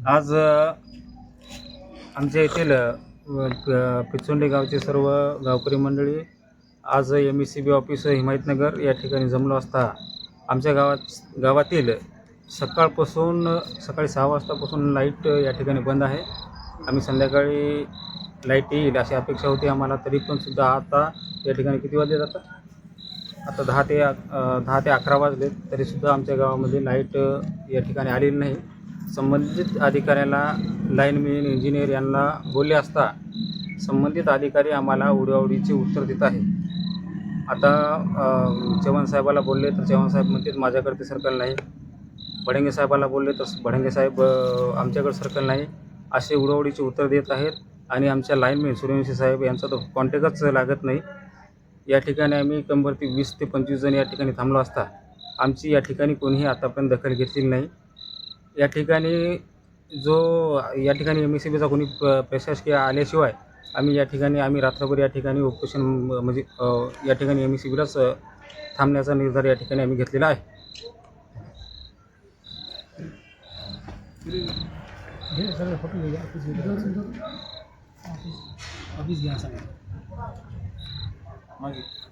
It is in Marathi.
आज आमच्या येथील प- पिचोंडे गावचे सर्व गावकरी मंडळी आज M E C B office Himayatnagar या ठिकाणी जमलो असता. आमच्या गावात गावातील सकाळपासून सकाळी सहा वाजतापासून लाइट या ठिकाणी बंद आहे. आम्ही संध्याकाळी लाइट येईल अशी अपेक्षा होती आम्हाला तरी पण सुद्धा आता या ठिकाणी किती वाजले जातात? आता दहा ते दहा ते अकरा वाजले तरीसुद्धा आमच्या गावामध्ये लाइट या ठिकाणी आलेली नाही. संबंधित अधिकाऱ्याला लाईनमॅन इंजिनियर यांना बोलले असता संबंधित अधिकारी आम्हाला उडीआवडीचे उत्तर देत आहे आता चव्हाण साहेबाला बोलले तर चव्हाण साहेब म्हणतात माझ्याकडे ते सर्कल नाही. भडंगे साहेबाला बोलले तर भडंगे साहेब आमच्याकडे सर्कल नाही. असे उडवडीचे उत्तर देत आहेत आणि आमच्या लाईनमॅन सूर्यवंशी साहेब यांचा तर कॉन्टॅक्टच लागत नाही. या ठिकाणी आम्ही कंबरती वीस ते पंचवीस जण या ठिकाणी थांबलो असता. आमची या ठिकाणी कोणीही आतापर्यंत दखल घेतलेली नाही. या ठिकाणी जो या ठिकाणी एम एस सी बीचा कोणी प- प्रशासकीय आल्याशिवाय आम्ही या ठिकाणी आम्ही रात्रभर या ठिकाणी उपोषण म्हणजे या ठिकाणी एम एस सी बीलाच थांबण्याचा निर्धार या ठिकाणी आम्ही घेतलेला आहे. ऑफिस घ्या सगळं.